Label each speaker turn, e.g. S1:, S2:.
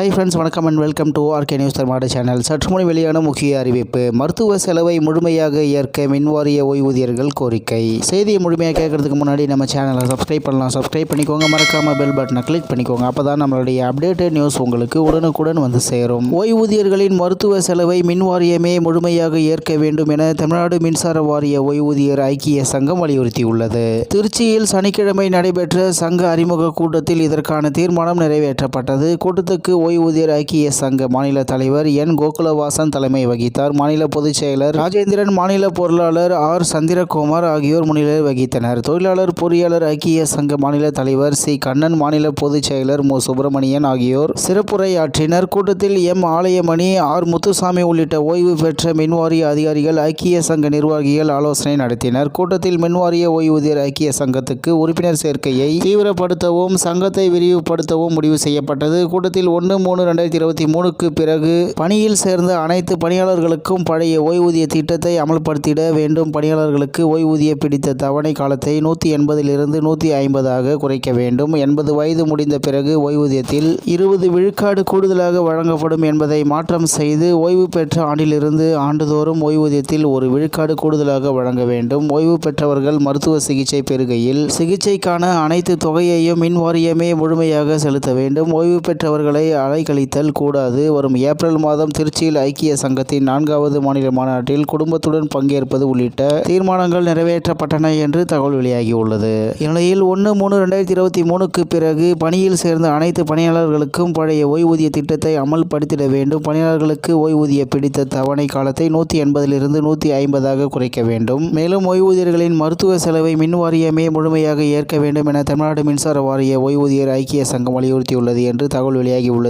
S1: High friends வணக்கம் and welcome to RK news Tamil channel சற்றுமுனை வெளியான முக்கிய அறிவிப்பு. மருத்துவ செலவை முழுமையாக ஏற்க மின்வாரிய ஓய்வூதியர்கள் கோரிக்கை. செய்தியை முழுமையாக கேட்கறதுக்கு முன்னாடி நம்ம சேனலை சப்ஸ்கிரைப் பண்ணலாம். சப்ஸ்கிரைப் பண்ணிக்கோங்க. மறக்காம பெல் பட்டனை கிளிக் பண்ணிக்கோங்க. அப்போ தான் நம்மளுடைய அப்டேட்டட் நியூஸ் உங்களுக்கு உடனுக்குடன் வந்து சேரும். ஓய்வூதியர்களின் மருத்துவ செலவை மின்வாரியமே முழுமையாக ஏற்க வேண்டும் என தமிழ்நாடு மின்சார வாரிய ஓய்வூதியர் ஐக்கிய சங்கம் வலியுறுத்தியுள்ளது. திருச்சியில் சனிக்கிழமை நடைபெற்ற சங்க அறிமுக கூட்டத்தில் இதற்கான தீர்மானம் நிறைவேற்றப்பட்டது. கூட்டத்துக்கு ஓய்வூதியர் ஐக்கிய சங்க மாநில தலைவர் என். கோகுலவாசன் தலைமை வகித்தார். மாநில பொதுச் செயலர் ராஜேந்திரன் மாநில பொருளாளர் ஆர். சந்திரகுமார் ஆகியோர் முன்னிலை வகித்தனர். தொழிலாளர் பொறியாளர் ஐக்கிய சங்க மாநில தலைவர் சி. கண்ணன் மாநில பொதுச் செயலர் மு. சுப்பிரமணியன் ஆகியோர் சிறப்புரையாற்றினர். கூட்டத்தில் எம். ஆலயமணி ஆர். முத்துசாமி உள்ளிட்ட ஓய்வு பெற்ற மின்வாரிய அதிகாரிகள் ஐக்கிய சங்க நிர்வாகிகள் ஆலோசனை நடத்தினர். கூட்டத்தில் மின்வாரிய ஓய்வூதியர் ஐக்கிய சங்கத்துக்கு உறுப்பினர் சேர்க்கையை தீவிரப்படுத்தவும் சங்கத்தை விரிவுபடுத்தவும் முடிவு செய்யப்பட்டது. கூட்டத்தில் ஒன்று மூணு ரெண்டாயிரத்தி இருபத்தி மூணுக்கு பிறகு பணியில் சேர்ந்த அனைத்து பணியாளர்களுக்கும் பழைய ஓய்வூதிய திட்டத்தை அமல்படுத்திட வேண்டும். பணியாளர்களுக்கு ஓய்வூதிய பிடித்த தவணை காலத்தை நூற்றி எண்பதிலிருந்து நூற்றி ஐம்பதாக குறைக்க வேண்டும். எண்பது வயது முடிந்த பிறகு ஓய்வூதியத்தில் இருபது விழுக்காடு கூடுதலாக வழங்கப்படும் என்பதை மாற்றம் செய்து ஓய்வு பெற்ற ஆண்டிலிருந்து ஆண்டுதோறும் ஓய்வூதியத்தில் ஒரு விழுக்காடு கூடுதலாக வழங்க வேண்டும். ஓய்வு பெற்றவர்கள் மருத்துவ சிகிச்சை பெறுகையில் சிகிச்சைக்கான அனைத்து தொகையையும் மின்வாரியமே முழுமையாக செலுத்த வேண்டும். ஓய்வு பெற்றவர்களை அலைக்கழித்தல் கூடாது. வரும் ஏப்ரல் மாதம் திருச்சியில் ஐக்கிய சங்கத்தின் நான்காவது மாநில மாநாட்டில் குடும்பத்துடன் பங்கேற்பது உள்ளிட்ட தீர்மானங்கள் நிறைவேற்றப்பட்டன என்று தகவல் வெளியாகியுள்ளது. இந்நிலையில் ஒன்று மூணு ரெண்டாயிரத்தி இருபத்தி மூணுக்கு பிறகு பணியில் சேர்ந்த அனைத்து பணியாளர்களுக்கும் பழைய ஓய்வூதிய திட்டத்தை அமல்படுத்திட வேண்டும். பணியாளர்களுக்கு ஓய்வூதிய பிடித்த தவணை காலத்தை நூற்றி எண்பதிலிருந்து நூற்றி ஐம்பதாக குறைக்க வேண்டும். மேலும் ஓய்வூதியர்களின் மருத்துவ செலவை மின் வாரியமே முழுமையாக ஏற்க வேண்டும் என தமிழ்நாடு மின்சார வாரிய ஓய்வூதியர் ஐக்கிய சங்கம் வலியுறுத்தியுள்ளது என்று தகவல் வெளியாகியுள்ளது.